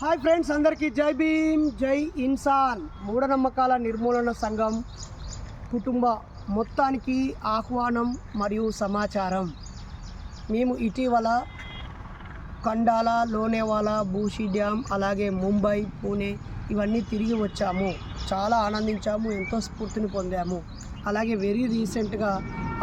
Hi friends అందరికీ జై భీమ్ జై ఇన్సాన్. మూఢనమ్మకాల నిర్మూలన సంఘం కుటుంబ మొత్తానికి ఆహ్వానం మరియు సమాచారం. మేము ఇటీవల కండాల లోనేవాలా బూషి డ్యామ్ అలాగే ముంబై పూణే ఇవన్నీ తిరిగి వచ్చాము. చాలా ఆనందించాము ఎంతో స్ఫూర్తిని పొందాము. అలాగే వెరీ రీసెంట్గా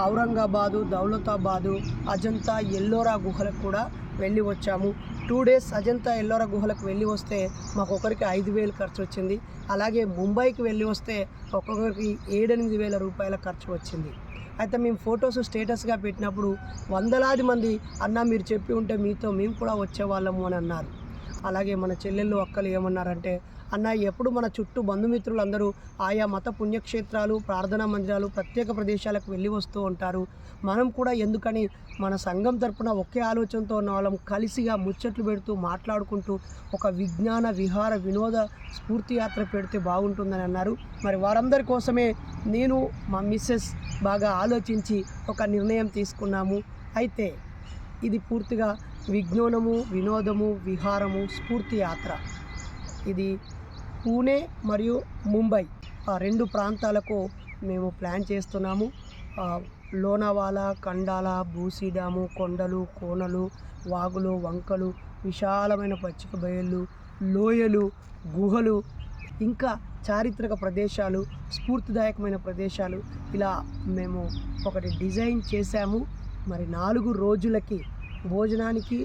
ఔరంగాబాదు దౌలతాబాదు అజంతా ఎల్లోరా గుహలకు కూడా వెళ్ళి వచ్చాము. టూ డేస్ అజంతా ఎల్లోరా గుహలకు వెళ్ళి వస్తే మాకు ఒకరికి ఐదు వేలు ఖర్చు వచ్చింది అలాగే ముంబైకి వెళ్ళి వస్తే ఒక్కొక్కరికి ఏడెనిమిది వేల రూపాయల ఖర్చు వచ్చింది అయితే మేము ఫొటోస్ స్టేటస్గా పెట్టినప్పుడు వందలాది మంది అన్న మీరు చెప్పి ఉంటే మీతో మేము కూడా వచ్చేవాళ్ళము అని అన్నారు. అలాగే మన చెల్లెళ్ళు అక్కలు ఏమన్నారంటే అన్న ఎప్పుడు మన చుట్టూ బంధుమిత్రులందరూ ఆయా మత పుణ్యక్షేత్రాలు ప్రార్థనా మందిరాలు ప్రత్యేక ప్రదేశాలకు వెళ్ళి వస్తూ ఉంటారు. మనం కూడా ఎందుకని మన సంఘం తరపున ఒకే ఆలోచనతో ఉన్న వాళ్ళం కలిసిగా ముచ్చట్లు పెడుతూ మాట్లాడుకుంటూ ఒక విజ్ఞాన విహార వినోద స్ఫూర్తి యాత్ర పెడితే బాగుంటుందని అన్నారు. మరి వారందరి కోసమే నేను మా మిస్సెస్ బాగా ఆలోచించి ఒక నిర్ణయం తీసుకున్నాము. అయితే ఇది పూర్తిగా విజ్ఞానము వినోదము విహారము స్ఫూర్తి యాత్ర. ఇది పూణే మరియు ముంబై. ఆ రెండు ప్రాంతాలకు మేము ప్లాన్ చేస్తున్నాము. ఆ, లోనావాలా కండాల భూసీడాము డ్యాము కొండలు కోనలు వాగులు వంకలు విశాలమైన పచ్చిక బయళ్ళు లోయలు గుహలు ఇంకా చారిత్రక ప్రదేశాలు స్ఫూర్తిదాయకమైన ప్రదేశాలు. ఇలా మేము ఒకటి డిజైన్ చేశాము. మరి నాలుగు రోజులకి భోజనానికి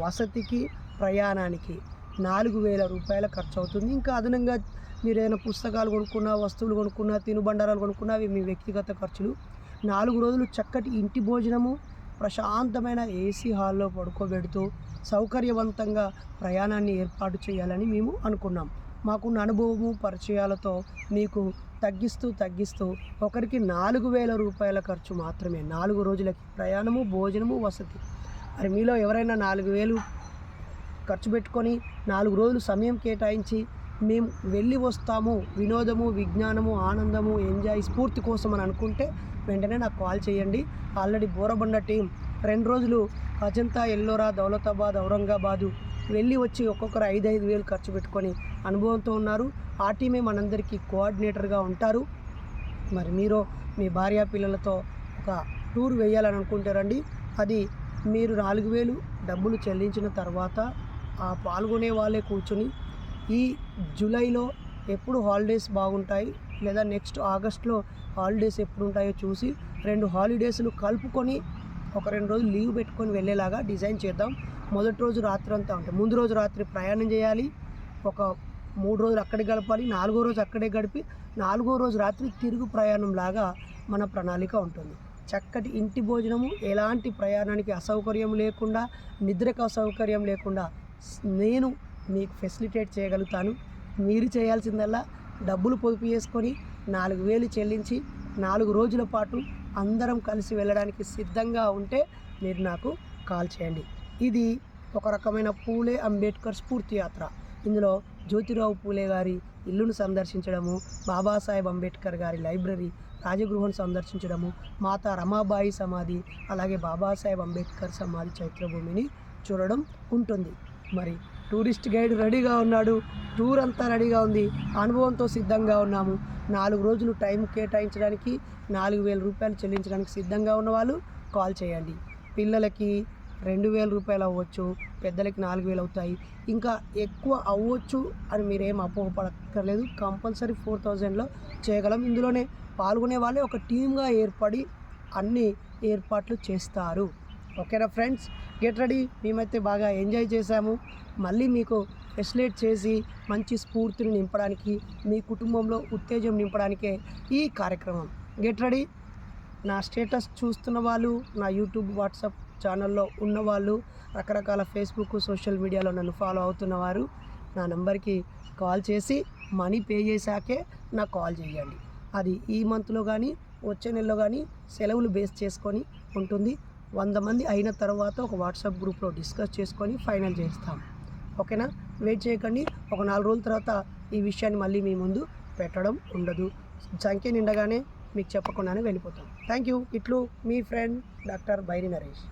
వసతికి ప్రయాణానికి నాలుగు వేల రూపాయల ఖర్చు అవుతుంది ఇంకా అదనంగా మీరు ఏదైనా పుస్తకాలు కొనుక్కున్నా వస్తువులు కొనుక్కున్నా తినుబండారాలు కొనుక్కున్నా అవి మీ వ్యక్తిగత ఖర్చులు. నాలుగు రోజులు చక్కటి ఇంటి భోజనము ప్రశాంతమైన ఏసీ హాల్లో పడుకోబెడుతూ సౌకర్యవంతంగా ప్రయాణాన్ని ఏర్పాటు చేయాలని మేము అనుకున్నాం. మాకున్న అనుభవము పరిచయాలతో మీకు తగ్గిస్తూ తగ్గిస్తూ ఒకరికి నాలుగు వేల రూపాయల ఖర్చు మాత్రమే. నాలుగు రోజులకి ప్రయాణము భోజనము వసతి. మరి మీలో ఎవరైనా నాలుగు వేలు ఖర్చు పెట్టుకొని నాలుగు రోజులు సమయం కేటాయించి మేము వెళ్ళి వస్తాము. వినోదము విజ్ఞానము ఆనందము ఎంజాయ్ స్ఫూర్తి కోసం అని అనుకుంటే వెంటనే నాకు కాల్ చేయండి. ఆల్రెడీ బోరబండ టీం రెండు రోజులు అజంతా ఎల్లోరా దౌలతాబాద్ ఔరంగాబాదు వెళ్ళి వచ్చి ఒక్కొక్కరు ఐదు ఐదు వేలు ఖర్చు పెట్టుకొని అనుభవంతో ఉన్నారు. ఆ టీమే మనందరికీ కోఆర్డినేటర్గా ఉంటారు. మరి మీరు మీ భార్య పిల్లలతో ఒక టూర్ వేయాలని అనుకుంటారండి అది మీరు నాలుగు వేలు డబ్బులు చెల్లించిన తర్వాత ఆ పాల్గొనే వాళ్ళే కూర్చుని ఈ జూలైలో ఎప్పుడు హాలిడేస్ బాగుంటాయి లేదా నెక్స్ట్ ఆగస్ట్లో హాలిడేస్ ఎప్పుడు ఉంటాయో చూసి రెండు హాలిడేస్లు కలుపుకొని ఒక రెండు రోజులు లీవ్ పెట్టుకొని వెళ్ళేలాగా డిజైన్ చేద్దాం. మొదటి రోజు రాత్రి అంతా ఉంటాయి ముందు రోజు రాత్రి ప్రయాణం చేయాలి. ఒక మూడు రోజులు అక్కడే గడపాలి. నాలుగో రోజు అక్కడే గడిపి నాలుగో రోజు రాత్రి తిరుగు ప్రయాణం లాగా మన ప్రణాళిక ఉంటుంది. చక్కటి ఇంటి భోజనము ఎలాంటి ప్రయాణానికి అసౌకర్యం లేకుండా నిద్రకు అసౌకర్యం లేకుండా నేను మీకు ఫెసిలిటేట్ చేయగలుగుతాను. మీరు చేయాల్సిందల్లా డబ్బులు పొదుపు చేసుకొని నాలుగు వేలు చెల్లించి నాలుగు రోజుల పాటు అందరం కలిసి వెళ్ళడానికి సిద్ధంగా ఉంటే మీరు నాకు కాల్ చేయండి. ఇది ఒక రకమైన పూలే అంబేద్కర్ స్ఫూర్తి యాత్ర. ఇందులో జ్యోతిరావు పూలే గారి ఇల్లును సందర్శించడము బాబాసాహెబ్ అంబేద్కర్ గారి లైబ్రరీ రాజగృహం సందర్శించడము మాతా రమాబాయి సమాధి అలాగే బాబాసాహెబ్ అంబేద్కర్ సమాధి చైత్రభూమిని చూడడం ఉంటుంది. మరి టూరిస్ట్ గైడ్ రెడీగా ఉన్నాడు. టూర్ అంతా రెడీగా ఉంది. అనుభవంతో సిద్ధంగా ఉన్నాము. నాలుగు రోజులు టైం కేటాయించడానికి నాలుగు వేల రూపాయలు చెల్లించడానికి సిద్ధంగా ఉన్నవాళ్ళు కాల్ చేయండి. పిల్లలకి రెండు వేల రూపాయలు అవ్వచ్చు పెద్దలకి నాలుగు వేలు అవుతాయి. ఇంకా ఎక్కువ అవ్వచ్చు అని మీరేం అపోహపడక్కర్లేదు. కంపల్సరీ ఫోర్ థౌజండ్లో చేయగలం. ఇందులోనే పాల్గొనే వాళ్ళే ఒక టీమ్గా ఏర్పడి అన్ని ఏర్పాట్లు చేస్తారు. ఓకేనా ఫ్రెండ్స్? Get ready. మేమైతే బాగా ఎంజాయ్ చేశాము. మళ్ళీ మీకు ఫెసిలేట్ చేసి మంచి స్ఫూర్తిని నింపడానికి మీ కుటుంబంలో ఉత్తేజం నింపడానికే ఈ కార్యక్రమం. Get ready. నా స్టేటస్ చూస్తున్న వాళ్ళు నా యూట్యూబ్ వాట్సాప్ ఛానల్లో ఉన్నవాళ్ళు రకరకాల ఫేస్బుక్ సోషల్ మీడియాలో నన్ను ఫాలో అవుతున్నవారు నా నెంబర్కి కాల్ చేసి మనీ పే చేశాకే నాకు కాల్ చేయండి. అది ఈ మంత్లో కానీ వచ్చే నెలలో కానీ సెలవులు బేస్ చేసుకొని ఉంటుంది. వంద మంది అయిన తర్వాత ఒక వాట్సాప్ గ్రూప్లో డిస్కస్ చేసుకొని ఫైనల్ చేస్తాం. ఓకేనా? వెయిట్ చేయకండి. ఒక నాలుగు రోజుల తర్వాత ఈ విషయాన్ని మళ్ళీ మీ ముందు పెట్టడం ఉండదు. సంఖ్య నిండగానే మీకు చెప్పకుండానే వెళ్ళిపోతాం. Thank you. ఇట్లు మీ ఫ్రెండ్ డాక్టర్ బైరి నరేష్.